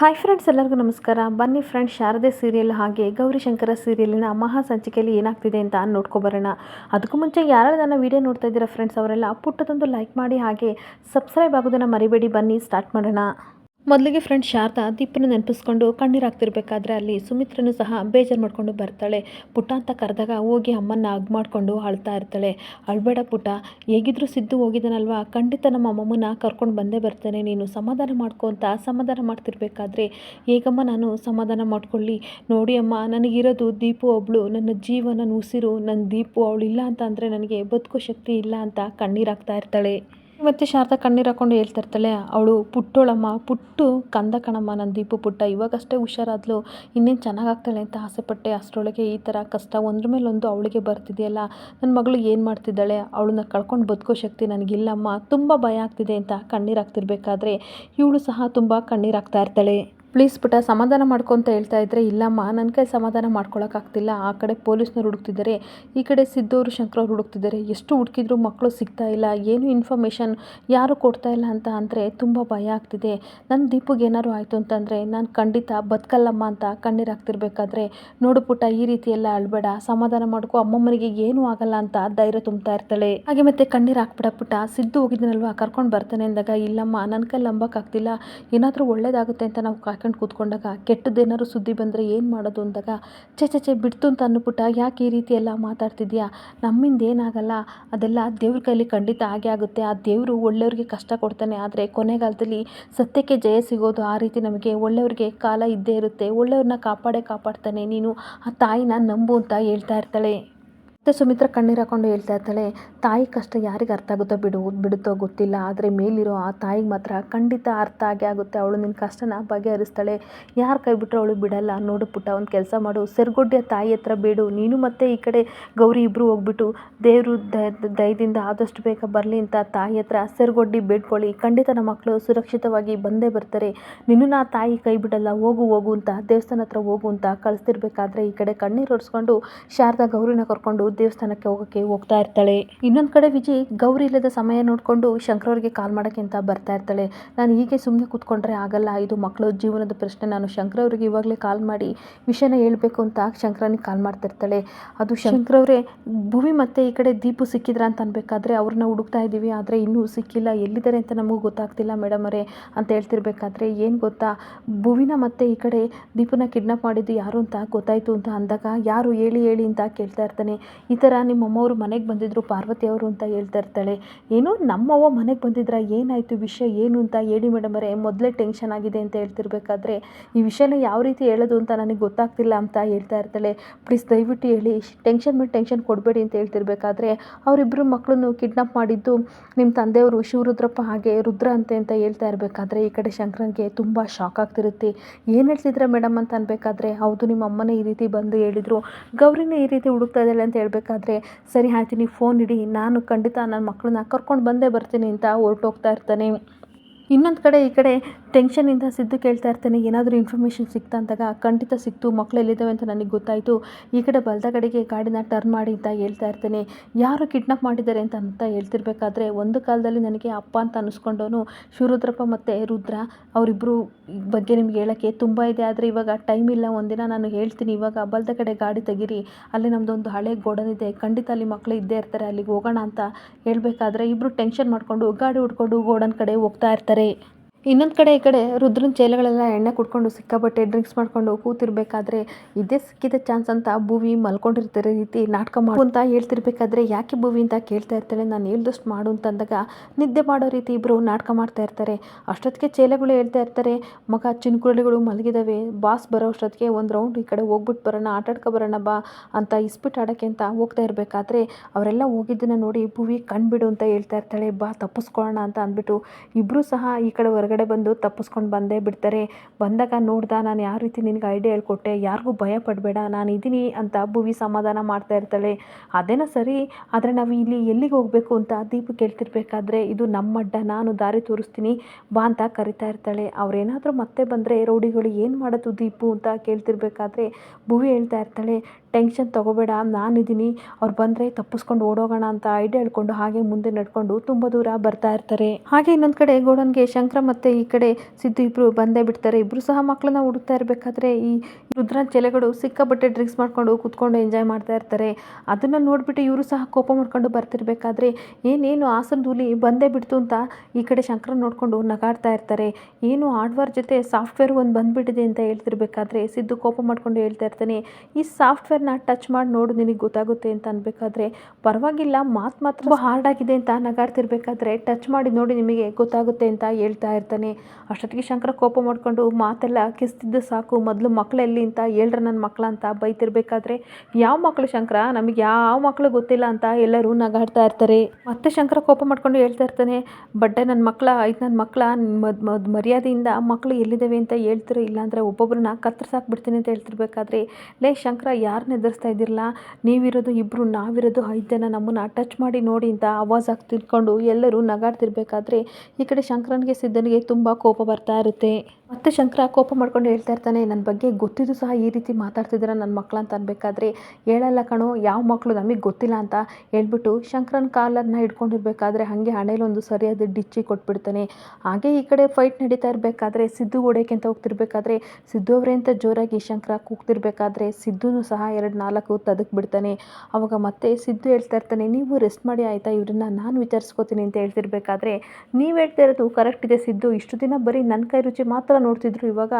Hi friends ಎಲ್ಲರಿಗೂ ನಮಸ್ಕಾರ. ಬನ್ನಿ ಫ್ರೆಂಡ್ಸ್ ಶಾರದೆ ಸೀರಿಯಲ್ ಹಾಗೆ ಗೌರಿಶಂಕರ ಸೀರಿಯಲಿನ ಮಹಾ ಸಂಚಿಕೆಯಲ್ಲಿ ಏನಾಗ್ತಿದೆ ಅಂತ ನೋಡ್ಕೊಬರೋಣ ಅದಕ್ಕೂ ಮುಂಚೆ ಯಾರು ನನ್ನ ವಿಡಿಯೋ ನೋಡ್ತಾ ಇದ್ದೀರಾ ಫ್ರೆಂಡ್ಸ್ ಅವರೆಲ್ಲ ಪುಟ್ಟದೊಂದು ಲೈಕ್ ಮಾಡಿ ಹಾಗೆ ಸಬ್ಸ್ಕ್ರೈಬ್ ಆಗೋದನ್ನು ಮರಿಬೇಡಿ. ಬನ್ನಿ ಸ್ಟಾರ್ಟ್ ಮಾಡೋಣ. ಮೊದಲಿಗೆ ಫ್ರೆಂಡ್ ಶಾರದಾ ದೀಪನ ನೆನಪಿಸ್ಕೊಂಡು ಕಣ್ಣೀರು ಹಾಕ್ತಿರ್ಬೇಕಾದ್ರೆ ಅಲ್ಲಿ ಸುಮಿತ್ರನೂ ಸಹ ಬೇಜಾರು ಮಾಡಿಕೊಂಡು ಬರ್ತಾಳೆ. ಪುಟ್ಟ ಅಂತ ಕರೆದಾಗ ಹೋಗಿ ಅಮ್ಮನ್ನ ಅಗ್ ಮಾಡಿಕೊಂಡು ಅಳ್ತಾ ಇರ್ತಾಳೆ. ಅಳ್ಬೇಡ ಪುಟ್ಟ ಹೇಗಿದ್ರೂ ಸಿದ್ದು ಹೋಗಿದ್ದಾನಲ್ವಾ? ಖಂಡಿತ ನಮ್ಮ ಅಮ್ಮಮ್ಮನ ಕರ್ಕೊಂಡು ಬಂದೇ ಬರ್ತಾನೆ. ನೀನು ಸಮಾಧಾನ ಮಾಡ್ಕೊ ಅಂತ ಸಮಾಧಾನ ಮಾಡ್ತಿರ್ಬೇಕಾದ್ರೆ ಹೇಗಮ್ಮ ನಾನು ಸಮಾಧಾನ ಮಾಡ್ಕೊಳ್ಳಿ? ನೋಡಿ ಅಮ್ಮ, ನನಗಿರೋದು ದೀಪು ಒಬ್ಳು ನನ್ನ ಜೀವ ನನ್ನ ಉಸಿರು ನನ್ನ ದೀಪು ಅವಳು ಇಲ್ಲ ಅಂತ ಅಂದರೆ ನನಗೆ ಬದುಕೋ ಶಕ್ತಿ ಇಲ್ಲ ಅಂತ ಕಣ್ಣೀರಾಗ್ತಾ ಇರ್ತಾಳೆ. ಮತ್ತು ಶಾರದಾ ಕಣ್ಣೀರು ಹಾಕೊಂಡು ಹೇಳ್ತಾ ಇರ್ತಾಳೆ, ಅವಳು ಪುಟ್ಟೋಳಮ್ಮ, ಪುಟ್ಟು ಕಂದ ಕಣಮ್ಮ ನನ್ನ ದೀಪು ಪುಟ್ಟ, ಇವಾಗಷ್ಟೇ ಹುಷಾರಾದ್ಲು, ಇನ್ನೇನು ಚೆನ್ನಾಗಾಗ್ತಾಳೆ ಅಂತ ಆಸೆಪಟ್ಟೆ, ಅಷ್ಟರೊಳಗೆ ಈ ಥರ ಕಷ್ಟ ಒಂದ್ರ ಮೇಲೆ ಒಂದು ಅವಳಿಗೆ ಬರ್ತಿದೆಯಲ್ಲ ನನ್ನ ಮಗಳು ಏನು ಮಾಡ್ತಿದ್ದಾಳೆ, ಅವಳನ್ನ ಕಳ್ಕೊಂಡು ಬದುಕೋ ಶಕ್ತಿ ನನಗಿಲ್ಲಮ್ಮ, ತುಂಬ ಭಯ ಆಗ್ತಿದೆ ಅಂತ ಕಣ್ಣೀರು ಹಾಕ್ತಿರ್ಬೇಕಾದ್ರೆ, ಇವಳು ಸಹ ತುಂಬ ಕಣ್ಣೀರು ಹಾಕ್ತಾ ಇರ್ತಾಳೆ. ಪ್ಲೀಸ್ ಪುಟ್ಟ ಸಮಾಧಾನ ಮಾಡ್ಕೊ ಅಂತ ಹೇಳ್ತಾ ಇದ್ರೆ, ಇಲ್ಲಮ್ಮ ನನ್ನ ಕೈ ಸಮಾಧಾನ ಮಾಡ್ಕೊಳಕ್ಕಾಗ್ತಿಲ್ಲ ಆ ಕಡೆ ಪೊಲೀಸ್ನವ್ರು ಹುಡುಕ್ತಿದ್ದಾರೆ, ಈ ಕಡೆ ಸಿದ್ದವರು ಶಂಕರವ್ರು ಹುಡುಕ್ತಿದ್ದಾರೆ. ಎಷ್ಟು ಹುಡುಕಿದ್ರು ಮಕ್ಕಳು ಸಿಗ್ತಾ ಇಲ್ಲ, ಏನು ಇನ್ಫಾರ್ಮೇಷನ್ ಯಾರು ಕೊಡ್ತಾ ಇಲ್ಲ ಅಂತ ಅಂದರೆ ತುಂಬ ಭಯ ಆಗ್ತಿದೆ. ನನ್ನ ದೀಪಿಗೆ ಏನಾದ್ರು ಆಯಿತು ಅಂತಂದರೆ ನಾನು ಖಂಡಿತ ಬದುಕಲ್ಲಮ್ಮ ಅಂತ ಕಣ್ಣೀರು ಹಾಕ್ತಿರ್ಬೇಕಾದ್ರೆ, ನೋಡು ಪುಟ್ಟ ಈ ರೀತಿ ಎಲ್ಲ ಅಳ್ಬೇಡ, ಸಮಾಧಾನ ಮಾಡ್ಕೊ, ಅಮ್ಮಮ್ಮನಿಗೆ ಏನೂ ಆಗಲ್ಲ ಅಂತ ಧೈರ್ಯ ತುಂಬ್ತಾ ಇರ್ತಾಳೆ. ಹಾಗೆ ಮತ್ತೆ ಕಣ್ಣೀರು ಹಾಕ್ಬಿಡ ಪುಟ್ಟ ಸಿದ್ದು ಹೋಗಿದ್ದೀನಲ್ವಾ, ಕರ್ಕೊಂಡು ಬರ್ತಾನೆ ಅಂದಾಗ, ಇಲ್ಲಮ್ಮ ನನ್ನ ಕೈ ಲಂಬಕ್ಕಾಗ್ತಿಲ್ಲ ಏನಾದರೂ ಒಳ್ಳೇದಾಗುತ್ತೆ ಅಂತ ನಾವು ಕಾಯ್ಕೊಂಡು ಕೂತ್ಕೊಂಡಾಗ ಕೆಟ್ಟದ್ದೇನಾದ್ರು ಸುದ್ದಿ ಬಂದರೆ ಏನು ಮಾಡೋದು ಅಂದಾಗ ಚೆ ಚೆ ಚೆ ಬಿಡ್ತು ಅಂತ ಅಂದ್ಬಿಟ್ಟ ಯಾಕೆ ಈ ರೀತಿ ಎಲ್ಲ ಮಾತಾಡ್ತಿದ್ಯಾ? ನಮ್ಮಿಂದ ಏನಾಗಲ್ಲ. ಅದೆಲ್ಲ ದೇವ್ರ ಕೈಲಿ ಖಂಡಿತ ಆಗೇ ಆಗುತ್ತೆ. ಆ ದೇವರು ಒಳ್ಳೆಯವ್ರಿಗೆ ಕಷ್ಟ ಕೊಡ್ತಾನೆ. ಆದರೆ ಕೊನೆಗಾಲದಲ್ಲಿ ಸತ್ಯಕ್ಕೆ ಜಯ ಸಿಗೋದು ಆ ರೀತಿ ನಮಗೆ ಒಳ್ಳೆಯವ್ರಿಗೆ ಕಾಲ ಇದ್ದೇ ಇರುತ್ತೆ. ಒಳ್ಳೆಯವ್ರನ್ನ ಕಾಪಾಡೇ ಕಾಪಾಡ್ತಾನೆ. ನೀನು ಆ ತಾಯಿನ ನಂಬು ಅಂತ ಹೇಳ್ತಾ ಇರ್ತಾಳೆ. ಮತ್ತು ಸುಮಿತ್ರ ಕಣ್ಣೀರು ಹಾಕೊಂಡು ಹೇಳ್ತಾ ಇರ್ತಾಳೆ, ತಾಯಿ ಕಷ್ಟ ಯಾರಿಗೆ ಅರ್ಥ ಆಗುತ್ತೋ ಬಿಡು, ಬಿಡುತ್ತೋ ಗೊತ್ತಿಲ್ಲ. ಆದರೆ ಮೇಲಿರೋ ಆ ತಾಯಿಗೆ ಮಾತ್ರ ಖಂಡಿತ ಅರ್ಥ ಆಗೇ ಆಗುತ್ತೆ. ಅವಳು ನಿನ್ನ ಕಷ್ಟನ ಬಗೆಹರಿಸ್ತಾಳೆ. ಯಾರು ಕೈ ಬಿಟ್ಟರೆ ಅವಳು ಬಿಡಲ್ಲ. ನೋಡು ಪುಟ್ಟ, ಒಂದು ಕೆಲಸ ಮಾಡು. ಸೆರ್ಗೊಡ್ಡಿಯ ತಾಯಿ ಹತ್ರ ಬೇಡು. ನೀನು ಮತ್ತೆ ಈ ಕಡೆ ಗೌರಿ ಇಬ್ಬರು ಹೋಗ್ಬಿಟ್ಟು ದೇವರು ದಯದಿಂದ ಆದಷ್ಟು ಬೇಗ ಬರಲಿ ಅಂತ ತಾಯಿ ಹತ್ರ ಸೆರ್ಗೊಡ್ಡಿ ಬೇಡ್ಕೊಳ್ಳಿ. ಖಂಡಿತ ನಮ್ಮ ಮಕ್ಕಳು ಸುರಕ್ಷಿತವಾಗಿ ಬಂದೇ ಬರ್ತಾರೆ. ನಿನ್ನೂ ನಾ ತಾಯಿ ಕೈ ಬಿಡಲ್ಲ. ಹೋಗು ಹೋಗು ಅಂತ ದೇವಸ್ಥಾನ ಹತ್ರ ಹೋಗು ಅಂತ ಕಳಿಸ್ತಿರ್ಬೇಕಾದ್ರೆ ಈ ಕಡೆ ಕಣ್ಣೀರು ಒರೆಸ್ಕೊಂಡು ಶಾರದಾ ಗೌರಿನ ಕರ್ಕೊಂಡು ದೇವಸ್ಥಾನಕ್ಕೆ ಹೋಗೋಕ್ಕೆ ಹೋಗ್ತಾ ಇರ್ತಾಳೆ. ಇನ್ನೊಂದು ಕಡೆ ವಿಜಿ ಗೌರಿ ಇಲ್ಲದ ಸಮಯ ನೋಡಿಕೊಂಡು ಶಂಕರವ್ರಿಗೆ ಕಾಲ್ ಮಾಡೋಕ್ಕೆ ಅಂತ ಬರ್ತಾ ಇರ್ತಾಳೆ. ನಾನು ಹೀಗೆ ಸುಮ್ಮನೆ ಕೂತ್ಕೊಂಡ್ರೆ ಆಗಲ್ಲ ಇದು ಮಕ್ಕಳ ಜೀವನದ ಪ್ರಶ್ನೆ. ನಾನು ಶಂಕರವ್ರಿಗೆ ಇವಾಗಲೇ ಕಾಲ್ ಮಾಡಿ ವಿಷಯನ ಹೇಳಬೇಕು ಅಂತ ಶಂಕರನಿಗೆ ಕಾಲ್ ಮಾಡ್ತಿರ್ತಾಳೆ ಅದು ಶಂಕರವ್ರೆ ಭೂಮಿ ಮತ್ತೆ ಈ ಕಡೆ ದೀಪು ಸಿಕ್ಕಿದ್ರ ಅಂತ ಅನ್ಬೇಕಾದ್ರೆ ಅವ್ರನ್ನ ಹುಡುಕ್ತಾ ಇದ್ದೀವಿ ಆದರೆ ಇನ್ನೂ ಸಿಕ್ಕಿಲ್ಲ. ಎಲ್ಲಿದ್ದಾರೆ ಅಂತ ನಮಗೂ ಗೊತ್ತಾಗ್ತಿಲ್ಲ ಮೇಡಮ್ ಅವರೇ ಅಂತ ಹೇಳ್ತಿರ್ಬೇಕಾದ್ರೆ ಏನು ಗೊತ್ತಾ? ಭುವಿನ ಮತ್ತೆ ಈ ಕಡೆ ದೀಪನ ಕಿಡ್ನಾಪ್ ಮಾಡಿದ್ದು ಯಾರು ಅಂತ ಗೊತ್ತಾಯಿತು ಅಂತ ಅಂದಾಗ ಯಾರು ಹೇಳಿ ಹೇಳಿ ಅಂತ ಕೇಳ್ತಾ ಇರ್ತಾನೆ. ಈ ಥರ ನಿಮ್ಮ ಅಮ್ಮವರು ಮನೆಗೆ ಬಂದಿದ್ದರು ಪಾರ್ವತಿ ಅವರು ಅಂತ ಹೇಳ್ತಾ ಇರ್ತಾಳೆ, ಏನು ನಮ್ಮವ್ವ ಮನೆಗೆ ಬಂದಿದ್ರ ಏನಾಯಿತು, ವಿಷಯ ಏನು ಅಂತ ಹೇಳಿ ಅವರೇ, ಮೊದಲೇ ಟೆನ್ಷನ್ ಆಗಿದೆ ಅಂತ ಹೇಳ್ತಿರ್ಬೇಕಾದ್ರೆ, ಈ ವಿಷಯನ ಯಾವ ರೀತಿ ಹೇಳೋದು ಅಂತ ನನಗೆ ಗೊತ್ತಾಗ್ತಿಲ್ಲ ಅಂತ ಹೇಳ್ತಾ ಇರ್ತಾಳೆ ಪ್ಲೀಸ್ ದಯವಿಟ್ಟು ಹೇಳಿ, ಟೆನ್ಷನ್ ಮೇಲೆ ಟೆನ್ಷನ್ ಕೊಡಬೇಡಿ ಅಂತ ಹೇಳ್ತಿರ್ಬೇಕಾದ್ರೆ ಅವರಿಬ್ಬರು ಮಕ್ಕಳನ್ನು ಕಿಡ್ನಾಪ್ ಮಾಡಿದ್ದು ನಿಮ್ಮ ತಂದೆಯವರು ಶಿವರುದ್ರಪ್ಪ ಹಾಗೆ ರುದ್ರ ಅಂತೆ ಅಂತ ಹೇಳ್ತಾ ಇರಬೇಕಾದ್ರೆ, ಈ ಕಡೆ ಶಂಕರನ್ಗೆ ತುಂಬ ಶಾಕ್ ಆಗ್ತಿರುತ್ತೆ, ಏನು ಹೇಳ್ತಿದ್ರೆ ಮೇಡಮ್ ಅಂತ ಅನ್ಬೇಕಾದ್ರೆ, ಹೌದು, ನಿಮ್ಮ ಅಮ್ಮನೇ ಈ ರೀತಿ ಬಂದು ಹೇಳಿದರು, ಗೌರಿನೇ ಈ ರೀತಿ ಹುಡುಕ್ತಾ ಇದ್ದಾಳೆ ಅಂತ ಹೇಳ್ಬೇಕಾದ್ರೆ ಸರಿ ಆಯ್ತು ಫೋನ್ ಇಡಿ, ನಾನು ಖಂಡಿತ ನನ್ನ ಮಕ್ಕಳನ್ನ ಕರ್ಕೊಂಡು ಬಂದೇ ಬರ್ತೀನಿ ಅಂತ ಹೊರಟೋಗ್ತಾ ಇರ್ತಾನೆ. ಇನ್ನೊಂದು ಕಡೆ ಈ ಕಡೆ ಟೆನ್ಷನಿಂದ ಸಿದ್ದು ಕೇಳ್ತಾ ಇರ್ತಾನೆ, ಏನಾದರೂ ಇನ್ಫಾರ್ಮೇಷನ್ ಸಿಕ್ತಾ ಅಂದಾಗ ಖಂಡಿತ ಸಿಕ್ತು ಮಕ್ಕಳು ಎಲ್ಲಿದ್ದಾವೆ ಅಂತ ನನಗೆ ಗೊತ್ತಾಯಿತು. ಈ ಕಡೆ ಬಲದ ಕಡೆಗೆ ಗಾಡಿನ ಟರ್ನ್ ಮಾಡಿ ಅಂತ ಹೇಳ್ತಾ ಇರ್ತಾನೆ. ಯಾರು ಕಿಡ್ನಾಪ್ ಮಾಡಿದ್ದಾರೆ ಅಂತ ಅಂತ ಹೇಳ್ತಿರ್ಬೇಕಾದ್ರೆ ಒಂದು ಕಾಲದಲ್ಲಿ ನನಗೆ ಅಪ್ಪ ಅಂತ ಅನ್ನಿಸ್ಕೊಂಡವನು ಶಿವರುದ್ರಪ್ಪ ಮತ್ತು ರುದ್ರ ಅವರಿಬ್ಬರು ಬಗ್ಗೆ ನಿಮ್ಗೆ ಹೇಳೋಕ್ಕೆ ತುಂಬ ಇದೆ. ಆದರೆ ಇವಾಗ ಟೈಮ್ ಇಲ್ಲ. ಒಂದಿನ ನಾನು ಹೇಳ್ತೀನಿ, ಇವಾಗ ಬಲದ ಕಡೆ ಗಾಡಿ ತೆಗೀರಿ, ಅಲ್ಲಿ ನಮ್ಮದೊಂದು ಹಳೆ ಗೋಡನ್ ಇದೆ, ಖಂಡಿತ ಅಲ್ಲಿ ಮಕ್ಕಳು ಇದ್ದೇ ಇರ್ತಾರೆ, ಅಲ್ಲಿಗೆ ಹೋಗೋಣ ಅಂತ ಹೇಳಬೇಕಾದ್ರೆ ಇಬ್ಬರು ಟೆನ್ಷನ್ ಮಾಡಿಕೊಂಡು ಗಾಡಿ ಹುಡ್ಕೊಂಡು ಗೋಡನ್ ಕಡೆ ಹೋಗ್ತಾ ಇರ್ತಾರೆ. ಆದರೆ ಇನ್ನೊಂದು ಕಡೆ ಈ ಕಡೆ ರುದ್ರನ ಚೇಲೆಗಳೆಲ್ಲ ಎಣ್ಣೆ ಕುಡ್ಕೊಂಡು ಸಿಕ್ಕಾಬಟ್ಟೆ ಡ್ರಿಂಕ್ಸ್ ಮಾಡ್ಕೊಂಡು ಕೂತಿರ್ಬೇಕಾದ್ರೆ ಇದೇ ಸಿಕ್ಕಿದ ಚಾನ್ಸ್ ಅಂತ ಭೂವಿ ಮಲ್ಕೊಂಡಿರ್ತಾರೆ ರೀತಿ ನಾಟಕ ಮಾಡು ಅಂತ ಹೇಳ್ತಿರ್ಬೇಕಾದ್ರೆ ಯಾಕೆ ಭೂವಿ ಅಂತ ಕೇಳ್ತಾ ಇರ್ತಾಳೆ? ನಾನು ಹೇಳ್ದಷ್ಟು ಮಾಡು ಅಂತಂದಾಗ ನಿದ್ದೆ ಮಾಡೋ ರೀತಿ ಇಬ್ಬರು ನಾಟಕ ಮಾಡ್ತಾ ಇರ್ತಾರೆ. ಅಷ್ಟೊತ್ತಿಗೆ ಚೇಲೆಗಳು ಹೇಳ್ತಾ ಇರ್ತಾರೆ, ಮಗ, ಚಿನ್ಕುರುಳಿಗಳು ಮಲಗಿದಾವೆ ಬಾಸ್ ಬರೋ ಅಷ್ಟೊತ್ತಿಗೆ ಒಂದು ರೌಂಡ್ ಈ ಕಡೆ ಹೋಗ್ಬಿಟ್ಟು ಬರೋಣ ಆಟಾಡ್ಕೊ ಬರೋಣ ಬಾ ಅಂತ ಇಸ್ಬಿಟ್ಟು ಆಡೋಕ್ಕೆ ಅಂತ ಹೋಗ್ತಾ ಇರಬೇಕಾದ್ರೆ ಅವರೆಲ್ಲ ಹೋಗಿದ್ದನ್ನು ನೋಡಿ ಭೂವಿ ಕಣ್ಬಿಡು ಅಂತ ಹೇಳ್ತಾ ಇರ್ತಾಳೆ, ಬಾ ತಪ್ಪಿಸ್ಕೊಳ್ಳೋಣ ಅಂತ ಅಂದ್ಬಿಟ್ಟು ಇಬ್ಬರು ಸಹ ಈ ಕಡೆ ಹೊರಗಡೆ ಬಂದು ತಪ್ಪಿಸ್ಕೊಂಡು ಬಂದೇ ಬಿಡ್ತಾರೆ. ಬಂದಾಗ ನೋಡ್ದ ನಾನು ಯಾವ ರೀತಿ ನಿನಗೆ ಐಡಿಯಾ ಹೇಳ್ಕೊಟ್ಟೆ, ಯಾರಿಗೂ ಭಯ ಪಡಬೇಡ, ನಾನು ಇದ್ದೀನಿ ಅಂತ ಭುವಿ ಸಮಾಧಾನ ಮಾಡ್ತಾ ಇರ್ತಾಳೆ. ಅದೇನೋ ಸರಿ, ಆದರೆ ನಾವು ಇಲ್ಲಿ ಎಲ್ಲಿಗೆ ಹೋಗಬೇಕು ಅಂತ ದೀಪು ಕೇಳ್ತಿರ್ಬೇಕಾದ್ರೆ ಇದು ನಮ್ಮ ಅಡ್ಡ, ನಾನು ದಾರಿ ತೋರಿಸ್ತೀನಿ, ಬಾ ಅಂತ ಕರಿತಾ ಇರ್ತಾಳೆ. ಅವ್ರೇನಾದರೂ ಮತ್ತೆ ಬಂದರೆ, ರೌಡಿಗಳು ಏನು ಮಾಡೋದು ದೀಪು? ಅಂತ ಕೇಳ್ತಿರ್ಬೇಕಾದ್ರೆ ಭುವಿ ಹೇಳ್ತಾ ಇರ್ತಾಳೆ ಟೆನ್ಷನ್ ತೊಗೋಬೇಡ ನಾನಿದ್ದೀನಿ ಅವ್ರು ಬಂದರೆ ತಪ್ಪಿಸ್ಕೊಂಡು ಓಡೋಗೋಣ ಅಂತ ಐಡಿಯಾ ಹೇಳ್ಕೊಂಡು ಹಾಗೆ ಮುಂದೆ ನಡ್ಕೊಂಡು ತುಂಬ ದೂರ ಬರ್ತಾ ಇರ್ತಾರೆ. ಹಾಗೆ ಇನ್ನೊಂದು ಕಡೆ ಗೋಡನ್ಗೆ ಶಂಕರ ಮತ್ತು ಈ ಕಡೆ ಸಿದ್ದು ಇಬ್ಬರು ಬಂದೇ ಬಿಡ್ತಾರೆ. ಇಬ್ಬರು ಸಹ ಮಕ್ಕಳನ್ನ ಹುಡುಕ್ತಾ ಇರಬೇಕಾದ್ರೆ ಈ ರುದ್ರಾಜ್ ಚೆಲೆಗಳು ಸಿಕ್ಕಾಪಟ್ಟೆ ಡ್ರಿಂಕ್ಸ್ ಮಾಡ್ಕೊಂಡು ಕುತ್ಕೊಂಡು ಎಂಜಾಯ್ ಮಾಡ್ತಾ ಇರ್ತಾರೆ. ಅದನ್ನು ನೋಡಿಬಿಟ್ಟು ಇವರು ಸಹ ಕೋಪ ಮಾಡ್ಕೊಂಡು ಬರ್ತಿರ್ಬೇಕಾದ್ರೆ ಏನೇನು ಹಾಸನ ಧೂಲಿ ಬಂದೇ ಬಿಡ್ತು ಅಂತ ಈ ಕಡೆ ಶಂಕರ ನೋಡಿಕೊಂಡು ನಗಾಡ್ತಾ ಇರ್ತಾರೆ. ಏನು ಹಾರ್ಡ್ವೇರ್ ಜೊತೆ ಸಾಫ್ಟ್ವೇರ್ ಒಂದು ಬಂದುಬಿಟ್ಟಿದೆ ಅಂತ ಹೇಳ್ತಿರ್ಬೇಕಾದ್ರೆ ಸಿದ್ದು ಕೋಪ ಮಾಡ್ಕೊಂಡು ಹೇಳ್ತಾ ಇರ್ತಾನೆ. ಈ ಸಾಫ್ಟ್ವೇರ್ನ ಟಚ್ ಮಾಡಿ ನೋಡು ನಿನಗೆ ಗೊತ್ತಾಗುತ್ತೆ ಅಂತ ಅನ್ಬೇಕಾದ್ರೆ ಪರವಾಗಿಲ್ಲ ಮಾತು ಮಾತ್ರ ಹಾರ್ಡ್ ಆಗಿದೆ ಅಂತ ನಗಾಡ್ತಿರ್ಬೇಕಾದ್ರೆ ಟಚ್ ಮಾಡಿ ನೋಡಿ ನಿಮಗೆ ಗೊತ್ತಾಗುತ್ತೆ ಅಂತ ಹೇಳ್ತಾ ಇರ್ತಾನೆ. ಅಷ್ಟೊತ್ತಿಗೆ ಶಂಕರ ಕೋಪ ಮಾಡಿಕೊಂಡು ಮಾತೆಲ್ಲ ಕಿಸ್ತಿದ್ದು ಸಾಕು ಮೊದಲು ಮಕ್ಕಳೆಲ್ಲಿ ಅಂತ ಹೇಳ್ರ ನನ್ನ ಮಕ್ಕಳ ಅಂತ ಬೈತಿರ್ಬೇಕಾದ್ರೆ ಯಾವ ಮಕ್ಕಳು ಶಂಕರ? ನಮಗೆ ಯಾವ ಮಕ್ಕಳು ಗೊತ್ತಿಲ್ಲ ಅಂತ ಎಲ್ಲರೂ ನಗಾಡ್ತಾ ಇರ್ತಾರೆ. ಮತ್ತೆ ಶಂಕರ ಕೋಪ ಮಾಡ್ಕೊಂಡು ಹೇಳ್ತಾ ಇರ್ತಾನೆ ಬಡ್ಡೆ ನನ್ನ ಮಕ್ಕಳ ಐದು ನನ್ನ ಮಕ್ಕಳ ಮದ್ ಮದ್ ಮರ್ಯಾದೆಯಿಂದ ಮಕ್ಕಳು ಎಲ್ಲಿದ್ದಾವೆ ಅಂತ ಹೇಳ್ತಿರೋ? ಇಲ್ಲಾಂದರೆ ಒಬ್ಬೊಬ್ಬರನ್ನ ಕತ್ತರಿಸಾಕ್ಬಿಡ್ತೀನಿ ಅಂತ ಹೇಳ್ತಿರ್ಬೇಕಾದ್ರೆ ಲೇ ಶಂಕರ ಎದುರಿಸ್ತಾ ಇದ್ದಿರಲ್ಲ, ನೀವಿರೋದು ಇಬ್ಬರು ನಾವಿರೋದು ಐದು ಜನ ನಮ್ಮನ್ನು ಟಚ್ ಮಾಡಿ ನೋಡಿ ಅಂತ ಆವಾಜ್ ಹಾಕಿ ತಿಳ್ಕೊಂಡು ಎಲ್ಲರೂ ನಗಾಡ್ತಿರ್ಬೇಕಾದ್ರೆ ಈ ಕಡೆ ಶಂಕರನಿಗೆ, ಸಿದ್ಧನಿಗೆ ತುಂಬ ಕೋಪ ಬರ್ತಾ ಇರುತ್ತೆ. ಮತ್ತೆ ಶಂಕರ ಕೋಪ ಮಾಡ್ಕೊಂಡು ಹೇಳ್ತಾ ಇರ್ತಾನೆ ನನ್ನ ಬಗ್ಗೆ ಗೊತ್ತಿದ್ದು ಸಹ ಈ ರೀತಿ ಮಾತಾಡ್ತಿದ್ದೀರ ನನ್ನ ಮಕ್ಕಳು ಅಂತ ಅನ್ಬೇಕಾದ್ರೆ? ಹೇಳಲ್ಲ ಕಣೋ, ಯಾವ ಮಕ್ಕಳು ನಮಗೆ ಗೊತ್ತಿಲ್ಲ ಅಂತ ಹೇಳ್ಬಿಟ್ಟು ಶಂಕರನ್ ಕಾಲನ್ನ ಹಿಡ್ಕೊಂಡಿರ್ಬೇಕಾದ್ರೆ ಹಾಗೆ ಹಣೆಯಲ್ಲಿ ಒಂದು ಸರಿಯಾದ ಡಿಚ್ಚಿ ಕೊಟ್ಬಿಡ್ತಾನೆ. ಹಾಗೆ ಈ ಕಡೆ ಫೈಟ್ ನಡೀತಾ ಇರಬೇಕಾದ್ರೆ, ಸಿದ್ದು ಹೊಡೆಯಕ್ಕೆ ಅಂತ ಹೋಗ್ತಿರ್ಬೇಕಾದ್ರೆ, ಸಿದ್ದು ಅವರೇ ಅಂತ ಜೋರಾಗಿ ಶಂಕರ ಕೂಗ್ತಿರ್ಬೇಕಾದ್ರೆ, ಸಿದ್ದುನು ಸಹ ಎರಡು ನಾಲ್ಕು ತದಕ್ ಬಿಡ್ತಾನೆ ಅವಾಗ ಮತ್ತೆ ಸಿದ್ದು ಹೇಳ್ತಾ ಇರ್ತಾನೆ, ನೀವು ರೆಸ್ಟ್ ಮಾಡಿ ಆಯಿತಾ? ಇವ್ರನ್ನ ನಾನು ವಿಚಾರಿಸ್ಕೋತೀನಿ ಅಂತ ಹೇಳ್ತಿರ್ಬೇಕಾದ್ರೆ, ನೀವು ಹೇಳ್ತಾ ಇರೋದು ಕರೆಕ್ಟ್ ಇದೆ ಸಿದ್ದು. ಇಷ್ಟು ದಿನ ಬರೀ ನನ್ನ ಕೈ ರುಚಿ ಮಾತ್ರ ನೋಡ್ತಿದ್ರು. ಇವಾಗ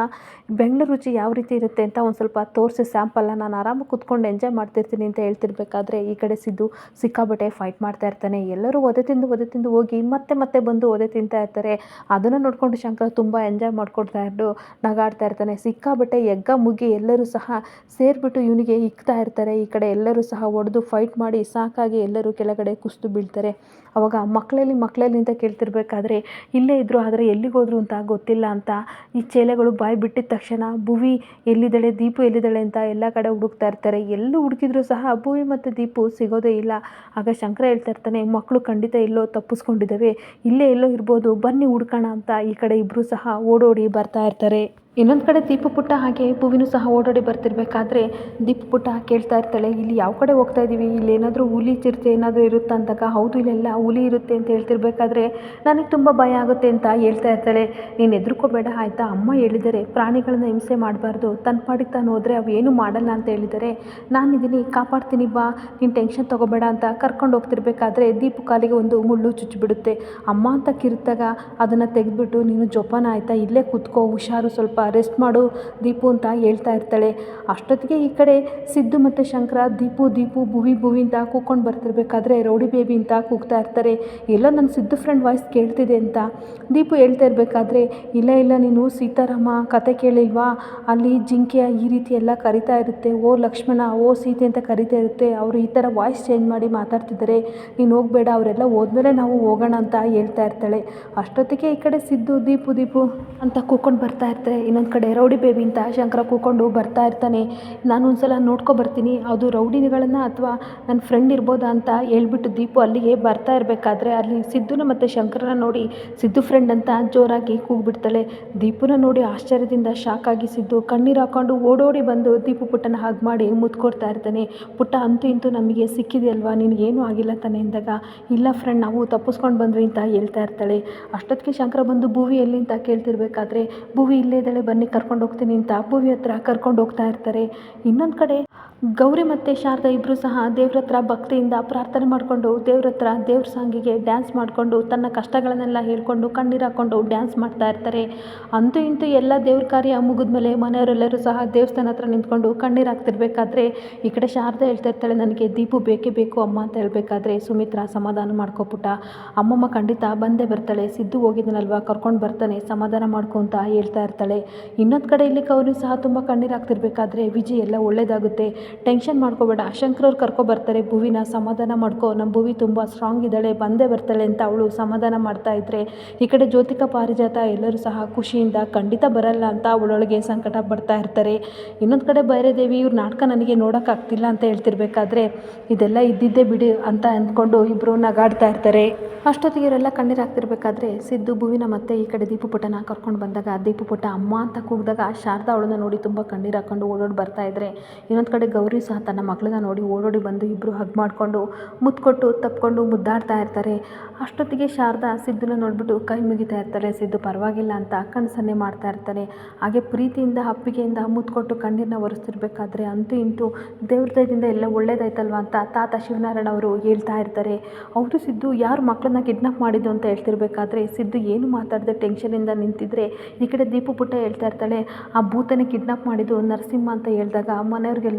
ಬೆಂಗಳೂರು ರುಚಿ ಯಾವ ರೀತಿ ಇರುತ್ತೆ ಅಂತ ಒಂದು ಸ್ವಲ್ಪ ತೋರಿಸಿ ಸ್ಯಾಂಪಲ್ನ ನಾನು ಆರಾಮಾಗಿ ಕುತ್ಕೊಂಡು ಎಂಜಾಯ್ ಮಾಡ್ತಿರ್ತೀನಿ ಅಂತ ಹೇಳ್ತಿರ್ಬೇಕಾದ್ರೆ, ಈ ಕಡೆ ಸಿದ್ದು ಸಿಕ್ಕಾಬಟ್ಟೆ ಫೈಟ್ ಮಾಡ್ತಾ ಇರ್ತಾನೆ. ಎಲ್ಲರೂ ಒದೆ ತಿಂದು ಒದೆ ತಿಂದು ಹೋಗಿ ಮತ್ತೆ ಮತ್ತೆ ಬಂದು ಒದೆ ತಿಂತಾ ಇರ್ತಾರೆ. ಅದನ್ನು ನೋಡ್ಕೊಂಡು ಶಂಕರ ತುಂಬ ಎಂಜಾಯ್ ಮಾಡ್ಕೊಳ್ತಾ ಇದ್ದು ನಗಾಡ್ತಾ ಇರ್ತಾನೆ. ಸಿಕ್ಕಾಬಟ್ಟೆ ಎಗ್ಗ ಮುಗಿ ಎಲ್ಲರೂ ಸಹ ಸೇರಿಬಿಟ್ಟು ಇವನಿಗೆ ಇಕ್ತಾ ಇರ್ತಾರೆ. ಈ ಕಡೆ ಎಲ್ಲರೂ ಸಹ ಒಡೆದು ಫೈಟ್ ಮಾಡಿ ಸಾಕಾಗಿ ಎಲ್ಲರೂ ಕೆಳಗಡೆ ಕುಸಿದು ಬೀಳ್ತಾರೆ. ಅವಾಗ ಮಕ್ಕಳಲ್ಲಿ ಮಕ್ಕಳಲ್ಲಿ ಅಂತ ಕೇಳ್ತಿರ್ಬೇಕಾದ್ರೆ, ಇಲ್ಲೇ ಇದ್ದರು ಆದರೆ ಎಲ್ಲಿಗೋದ್ರು ಅಂತ ಗೊತ್ತಿಲ್ಲ ಅಂತ ಈ ಚೇಲೆಗಳು ಬಾಯಿ ಬಿಟ್ಟಿದ ತಕ್ಷಣ ಭುವಿ ಎಲ್ಲಿದ್ದಾಳೆ, ದೀಪು ಎಲ್ಲಿದ್ದಾಳೆ ಅಂತ ಎಲ್ಲ ಕಡೆ ಹುಡುಕ್ತಾ ಇರ್ತಾರೆ. ಎಲ್ಲೂ ಹುಡುಕಿದ್ರು ಸಹ ಭುವಿ ಮತ್ತು ದೀಪು ಸಿಗೋದೇ ಇಲ್ಲ. ಆಗ ಶಂಕರ ಹೇಳ್ತಾ ಇರ್ತಾನೆ ಮಕ್ಕಳು ಖಂಡಿತ ಎಲ್ಲೋ ತಪ್ಪಿಸ್ಕೊಂಡಿದ್ದಾವೆ. ಇಲ್ಲೇ ಎಲ್ಲೋ ಇರ್ಬೋದು. ಬನ್ನಿ ಹುಡ್ಕೋಣ ಅಂತ ಈ ಕಡೆ ಇಬ್ಬರು ಸಹ ಓಡೋಡಿ ಬರ್ತಾ ಇರ್ತಾರೆ. ಇನ್ನೊಂದು ಕಡೆ ದೀಪು ಪುಟ್ಟ ಹಾಗೆ ಭುವಿನೂ ಸಹ ಓಡಾಡಿ ಬರ್ತಿರ್ಬೇಕಾದ್ರೆ ದೀಪು ಪುಟ್ಟ ಕೇಳ್ತಾ ಇರ್ತಾಳೆ, ಇಲ್ಲಿ ಯಾವ ಕಡೆ ಹೋಗ್ತಾ ಇದ್ದೀವಿ ಇಲ್ಲಿ ಏನಾದರೂ ಹುಲಿ ಚಿರತೆ ಏನಾದರೂ ಇರುತ್ತಾ? ಅಂದಾಗ, ಹೌದು, ಇಲ್ಲೆಲ್ಲ ಹುಲಿ ಇರುತ್ತೆ ಅಂತ ಹೇಳ್ತಿರ್ಬೇಕಾದ್ರೆ ನನಗೆ ತುಂಬ ಭಯ ಆಗುತ್ತೆ ಅಂತ ಹೇಳ್ತಾ ಇರ್ತಾಳೆ. ನೀನು ಹೆದರ್ಕೋಬೇಡ, ಆಯಿತಾ? ಅಮ್ಮ ಹೇಳಿದರೆ ಪ್ರಾಣಿಗಳನ್ನ ಹಿಂಸೆ ಮಾಡಬಾರ್ದು. ತನ್ನ ಪಾಡಿಗೆ ತಾನು ಹೋದರೆ ಅವು ಏನು ಮಾಡಲ್ಲ ಅಂತ ಹೇಳಿದ್ದಾರೆ ನಾನಿದ್ದೀನಿ ಕಾಪಾಡ್ತೀನಿ ಬಾ. ನೀನು ಟೆನ್ಷನ್ ತೊಗೋಬೇಡ ಅಂತ ಕರ್ಕೊಂಡು ಹೋಗ್ತಿರ್ಬೇಕಾದ್ರೆ ದೀಪು ಕಾಲಿಗೆ ಒಂದು ಮುಳ್ಳು ಚುಚ್ಚಿಬಿಡುತ್ತೆ. ಅಮ್ಮ ಅಂತ ಕಿರುತ್ತಾಗ ಅದನ್ನು ತೆಗೆದ್ಬಿಟ್ಟು, ನೀನು ಜೋಪಾನ ಆಯಿತಾ? ಇಲ್ಲೇ ಕೂತ್ಕೋ, ಹುಷಾರು ಸ್ವಲ್ಪ. ರೆಸ್ಟ್ ಮಾಡು ದೀಪು ಅಂತ ಹೇಳ್ತಾ ಇರ್ತಾಳೆ. ಅಷ್ಟೊತ್ತಿಗೆ ಈ ಕಡೆ ಸಿದ್ದು ಮತ್ತು ಶಂಕರ ದೀಪು ದೀಪು, ಭುವಿ ಭುವಿ ಅಂತ ಕೂಕೊಂಡು ಬರ್ತಿರ್ಬೇಕಾದ್ರೆ ರೌಡಿ ಬೇಬಿ ಅಂತ ಕೂಗ್ತಾ ಇರ್ತಾರೆ. ಎಲ್ಲೋ ನನ್ನ ಸಿದ್ದು ಫ್ರೆಂಡ್ ವಾಯ್ಸ್ ಕೇಳ್ತಿದೆ ಅಂತ. ದೀಪು ಹೇಳ್ತಾ ಇರಬೇಕಾದ್ರೆ, ಇಲ್ಲ ಇಲ್ಲ, ನೀನು ಸೀತಾರಾಮ ಕತೆ ಕೇಳಿಲ್ವಾ? ಅಲ್ಲಿ ಜಿಂಕೆಯ ಈ ರೀತಿ ಎಲ್ಲ ಕರಿತಾ ಇರುತ್ತೆ. ಓ ಲಕ್ಷ್ಮಣ, ಓ ಸೀತೆ ಅಂತ ಕರಿತಾ ಇರುತ್ತೆ. ಅವರು ಈ ಥರ ವಾಯ್ಸ್ ಚೇಂಜ್ ಮಾಡಿ ಮಾತಾಡ್ತಿದ್ದಾರೆ. ನೀನು ಹೋಗಬೇಡ, ಅವರೆಲ್ಲ ಹೋದ್ಮೇಲೆ ನಾವು ಹೋಗೋಣ ಅಂತ ಹೇಳ್ತಾ ಇರ್ತಾಳೆ. ಅಷ್ಟೊತ್ತಿಗೆ ಈ ಕಡೆ ಸಿದ್ದು, ದೀಪು ದೀಪು ಅಂತ ಕೂಕೊಂಡು ಬರ್ತಾ ಇರ್ತಾರೆ. ಇನ್ನೊಂದು ಕಡೆ ರೌಡಿ ಬೇಬಿ ಅಂತ ಶಂಕರ ಕೂಕೊಂಡು ಬರ್ತಾ ಇರ್ತಾನೆ. ನಾನು ಒಂದ್ಸಲ ನೋಡ್ಕೊ ಬರ್ತೀನಿ. ಅದು ರೌಡಿಗಳನ್ನು ಅಥವಾ ನನ್ನ ಫ್ರೆಂಡ್ ಇರ್ಬೋದಾ ಅಂತ ಹೇಳ್ಬಿಟ್ಟು ದೀಪು ಅಲ್ಲಿಗೆ ಬರ್ತಾ ಇರಬೇಕಾದ್ರೆ ಅಲ್ಲಿ ಸಿದ್ದುನ ಮತ್ತು ಶಂಕರನ ನೋಡಿ ಸಿದ್ದು ಫ್ರೆಂಡ್ ಅಂತ ಜೋರಾಗಿ ಕೂಗ್ಬಿಡ್ತಾಳೆ. ದೀಪುನ ನೋಡಿ ಆಶ್ಚರ್ಯದಿಂದ ಶಾಕ್ ಆಗಿ ಸಿದ್ದು ಕಣ್ಣೀರು ಹಾಕೊಂಡು ಓಡೋಡಿ ಬಂದು ದೀಪು ಪುಟ್ಟನ ಹಾಗೆ ಮಾಡಿ ಮುತ್ಕೊಡ್ತಾ ಇರ್ತಾನೆ. ಪುಟ್ಟ ಅಂತೂ ಇಂತೂ ನಮಗೆ ಸಿಕ್ಕಿದೆಯಲ್ವಾ? ನಿನಗೇನು ಆಗಿಲ್ಲ ತಾನೆ ಅಂದಾಗ. ಇಲ್ಲ ಫ್ರೆಂಡ್ ನಾವು ತಪ್ಪಿಸ್ಕೊಂಡು ಬಂದ್ವಿ ಅಂತ ಹೇಳ್ತಾ ಇರ್ತಾಳೆ. ಅಷ್ಟೊತ್ತಿಗೆ ಶಂಕರ ಬಂದು ಭೂವಿ ಎಲ್ಲಿ ಅಂತ ಕೇಳ್ತಿರ್ಬೇಕಾದ್ರೆ ಭೂವಿ ಇಲ್ಲೇ ಇದ್ದಾಳೆ. ಬನ್ನಿ ಕರ್ಕೊಂಡು ಹೋಗ್ತೀನಿ ಅಂತ ಅಬ್ಬುವಿ ಹತ್ರ ಕರ್ಕೊಂಡು ಹೋಗ್ತಾ ಇರ್ತಾರೆ. ಇನ್ನೊಂದು ಕಡೆ ಗೌರಿ ಮತ್ತು ಶಾರದಾ ಇಬ್ಬರು ಸಹ ದೇವ್ರ ಹತ್ರ ಭಕ್ತಿಯಿಂದ ಪ್ರಾರ್ಥನೆ ಮಾಡಿಕೊಂಡು ದೇವ್ರ ಹತ್ರ ದೇವ್ರ ಸಾಂಗಿಗೆ ಡ್ಯಾನ್ಸ್ ಮಾಡಿಕೊಂಡು ತನ್ನ ಕಷ್ಟಗಳನ್ನೆಲ್ಲ ಹೇಳ್ಕೊಂಡು ಕಣ್ಣೀರು ಹಾಕ್ಕೊಂಡು ಡ್ಯಾನ್ಸ್ ಮಾಡ್ತಾ ಇರ್ತಾರೆ. ಅಂತೂ ಇಂತೂ ಎಲ್ಲ ದೇವ್ರ ಕಾರ್ಯ ಮುಗಿದ್ಮೇಲೆ ಮನೆಯವರೆಲ್ಲರೂ ಸಹ ದೇವಸ್ಥಾನ ಹತ್ರ ನಿಂತ್ಕೊಂಡು ಕಣ್ಣೀರು ಹಾಕ್ತಿರ್ಬೇಕಾದ್ರೆ ಈ ಕಡೆ ಶಾರದಾ ಹೇಳ್ತಾ ಇರ್ತಾಳೆ, ನನಗೆ ದೀಪು ಬೇಕೇ ಬೇಕು ಅಮ್ಮ ಅಂತ ಹೇಳಬೇಕಾದ್ರೆ ಸುಮಿತ್ರಾ ಸಮಾಧಾನ ಮಾಡ್ಕೊಪುಟ್ಟ ಅಮ್ಮಮ್ಮ ಖಂಡಿತ ಬಂದೇ ಬರ್ತಾಳೆ, ಸಿದ್ದು ಹೋಗಿದ್ದಾನಲ್ವಾ, ಕರ್ಕೊಂಡು ಬರ್ತಾನೆ, ಸಮಾಧಾನ ಮಾಡ್ಕೊ ಅಂತ ಹೇಳ್ತಾ ಇರ್ತಾಳೆ. ಇನ್ನೊಂದು ಕಡೆ ಇಲ್ಲಿ ಕೌರಿ ಸಹ ತುಂಬ ಕಣ್ಣೀರು ಹಾಕ್ತಿರ್ಬೇಕಾದ್ರೆ ವಿಜಯ್ ಎಲ್ಲ ಒಳ್ಳೇದಾಗುತ್ತೆ. ಟೆನ್ಷನ್ ಮಾಡ್ಕೋಬೇಡ ಶಂಕರವ್ರು ಕರ್ಕೊ ಬರ್ತಾರೆ, ಭುವಿನ ಸಮಾಧಾನ ಮಾಡ್ಕೋ ನಮ್ಮ ಭುವಿ ತುಂಬ ಸ್ಟ್ರಾಂಗ್ ಇದ್ದಾಳೆ, ಬಂದೇ ಬರ್ತಾಳೆ ಅಂತ ಅವಳು ಸಮಾಧಾನ ಮಾಡ್ತಾ ಇದ್ರೆ, ಈ ಕಡೆ ಜ್ಯೋತಿಕಾ ಪಾರಿಜಾತ ಎಲ್ಲರೂ ಸಹ ಖುಷಿಯಿಂದ ಖಂಡಿತ ಬರಲ್ಲ ಅಂತ ಅವಳೊಳಗೆ ಸಂಕಟ ಬರ್ತಾ ಇರ್ತಾರೆ. ಇನ್ನೊಂದು ಕಡೆ ಭೈರದೇವಿ ಇವ್ರ ನಾಟಕ ನನಗೆ ನೋಡೋಕ್ಕಾಗ್ತಿಲ್ಲ ಅಂತ ಹೇಳ್ತಿರ್ಬೇಕಾದ್ರೆ, ಇದೆಲ್ಲ ಇದ್ದಿದ್ದೇ ಬಿಡಿ ಅಂತ ಅಂದ್ಕೊಂಡು ಇಬ್ಬರು ನಗಾಡ್ತಾ ಇರ್ತಾರೆ. ಅಷ್ಟೊತ್ತಿಗೆ ಇವರೆಲ್ಲ ಕಣ್ಣೀರಾಗ್ತಿರ್ಬೇಕಾದ್ರೆ ಸಿದ್ದು, ಭುವಿನ ಮತ್ತೆ ಈ ಕಡೆ ದೀಪು ಪುಟ್ಟನ ಕರ್ಕೊಂಡು ಬಂದಾಗ ದೀಪು ಪುಟ್ಟ ಅಮ್ಮ ಅಂತ ಕೂಗಿದಾಗ ಶಾರದಾ ಅವಳನ್ನ ನೋಡಿ ತುಂಬ ಕಣ್ಣೀರು ಹಾಕೊಂಡು ಓಡೋಡಿ ಬರ್ತಾ ಇದ್ರೆ, ಇನ್ನೊಂದು ಗೌರಿ ಸಹ ತನ್ನ ಮಗಳನ್ನ ನೋಡಿ ಓಡೋಡಿ ಬಂದು ಇಬ್ಬರು ಹಗ್ ಮಾಡಿಕೊಂಡು ಮುತ್ತು ಕೊಟ್ಟು ಮುದ್ದಾಡ್ತಾ ಇರ್ತಾರೆ. ಅಷ್ಟೊತ್ತಿಗೆ ಶಾರದಾ ಸಿದ್ದುನ ನೋಡಿಬಿಟ್ಟು ಕೈ ಮುಗಿತಾ ಇರ್ತಾರೆ ಸಿದ್ದು ಪರವಾಗಿಲ್ಲ ಅಂತ ಕಣ್ಣು ಸನ್ನೆ ಮಾಡ್ತಾ ಇರ್ತಾನೆ. ಹಾಗೆ ಪ್ರೀತಿಯಿಂದ ಅಪ್ಪಿಗೆಯಿಂದ ಮುತ್ತು ಕೊಟ್ಟು ಕಣ್ಣೀರನ್ನ ಒರೆಸ್ತಿರ್ಬೇಕಾದ್ರೆ ಅಂತೂ ಇಂತೂ ದೇವ್ರ ದಯದಿಂದ ಎಲ್ಲ ಒಳ್ಳೇದಾಯ್ತಲ್ವ ಅಂತ ತಾತ ಶಿವನಾರಾಯಣ ಅವರು ಹೇಳ್ತಾ ಇರ್ತಾರೆ. ಅವರು ಸಿದ್ದು, ಯಾರು ಮಕ್ಕಳನ್ನ ಕಿಡ್ನಾಪ್ ಮಾಡಿದ್ದು ಅಂತ ಹೇಳ್ತಿರ್ಬೇಕಾದ್ರೆ ಸಿದ್ದು ಏನು ಮಾತಾಡದೆ ಟೆನ್ಷನಿಂದ ನಿಂತಿದ್ರೆ ಈ ಕಡೆ ದೀಪು ಪುಟ್ಟ ಹೇಳ್ತಾ ಇರ್ತಾಳೆ, ಆ ಭೂತನೇ ಕಿಡ್ನಾಪ್ ಮಾಡಿದ್ದು ನರಸಿಂಹ ಅಂತ ಹೇಳಿದಾಗ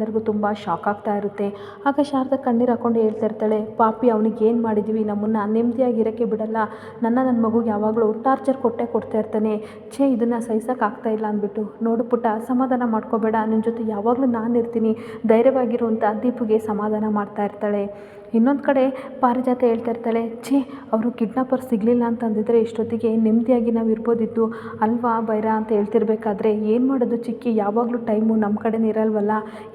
ಮನೆಯವ್ರಿಗೆಲ್ಲರಿಗೂ ತುಂಬ ಶಾಕ್ ಆಗ್ತಾ ಇರುತ್ತೆ. ಆಗ ಶಾರದಾ ಕಣ್ಣೀರು ಹಾಕೊಂಡು ಹೇಳ್ತಾ ಇರ್ತಾಳೆ, ಪಾಪಿ, ಅವನಿಗೆ ಏನು ಮಾಡಿದ್ವಿ? ನಮ್ಮನ್ನು ನೆಮ್ಮದಿಯಾಗಿರೋಕ್ಕೆ ಬಿಡಲ್ಲ. ನನ್ನ ನನ್ನ ಮಗುಗೆ ಯಾವಾಗಲೂ ಟಾರ್ಚರ್ ಕೊಟ್ಟೇ ಕೊಡ್ತಾ ಇರ್ತಾನೆ. ಛೇ, ಇದನ್ನು ಸಹಿಸೋಕೆ ಆಗ್ತಾ ಇಲ್ಲ ಅಂದ್ಬಿಟ್ಟು. ನೋಡು ಪುಟ್ಟ, ಸಮಾಧಾನ ಮಾಡ್ಕೋಬೇಡ. ನಿನ್ನ ಜೊತೆ ಯಾವಾಗಲೂ ನಾನು ಇರ್ತೀನಿ. ಧೈರ್ಯವಾಗಿರುವಂಥ ದೀಪುಗೆ ಸಮಾಧಾನ ಮಾಡ್ತಾ ಇರ್ತಾಳೆ. ಇನ್ನೊಂದು ಕಡೆ ಪಾರಿಜಾತ ಹೇಳ್ತಾ ಇರ್ತಾಳೆ, ಛೇ, ಅವರು ಕಿಡ್ನಾಪರ್ ಸಿಗಲಿಲ್ಲ ಅಂತ ಅಂದಿದ್ರೆ ಇಷ್ಟೊತ್ತಿಗೆ ನೆಮ್ಮದಿಯಾಗಿ ನಾವು ಇರ್ಬೋದಿತ್ತು. ಅಲ್ವಾ ಬೈರ ಅಂತ ಹೇಳ್ತಿರ್ಬೇಕಾದ್ರೆ, ಏನು ಮಾಡೋದು ಚಿಕ್ಕಿ, ಯಾವಾಗಲೂ ಟೈಮು ನಮ್ಮ ಕಡೆನೇ ಇರಲ್ವಲ್ಲ,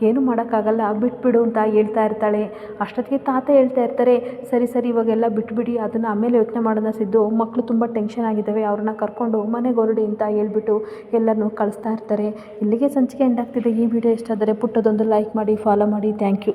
ಏನು ಮಾಡೋಕ್ಕಾಗಲ್ಲ, ಬಿಟ್ಬಿಡು ಅಂತ ಹೇಳ್ತಾ ಇರ್ತಾಳೆ. ಅಷ್ಟೊತ್ತಿಗೆ ತಾತ ಹೇಳ್ತಾ ಇರ್ತಾರೆ, ಸರಿ ಸರಿ, ಇವಾಗೆಲ್ಲ ಬಿಟ್ಬಿಡಿ, ಅದನ್ನು ಆಮೇಲೆ ಯೋಚನೆ ಮಾಡೋಣ ಸಿದ್ದು. ಮಕ್ಕಳು ತುಂಬ ಟೆನ್ಷನ್ ಆಗಿದ್ದಾವೆ ಅವ್ರನ್ನ ಕರ್ಕೊಂಡು ಮನೆಗೆ ಹೊರಡಿ ಅಂತ ಹೇಳ್ಬಿಟ್ಟು ಎಲ್ಲರನ್ನೂ ಕಳಿಸ್ತಾ ಇರ್ತಾರೆ. ಇಲ್ಲಿಗೆ ಸಂಚಿಕೆ ಎಂಡ್ ಆಗ್ತಿದೆ. ಈ ವಿಡಿಯೋ ಇಷ್ಟ ಆದರೆ ಪುಟ್ಟದೊಂದು ಲೈಕ್ ಮಾಡಿ ಫಾಲೋ ಮಾಡಿ. Thank you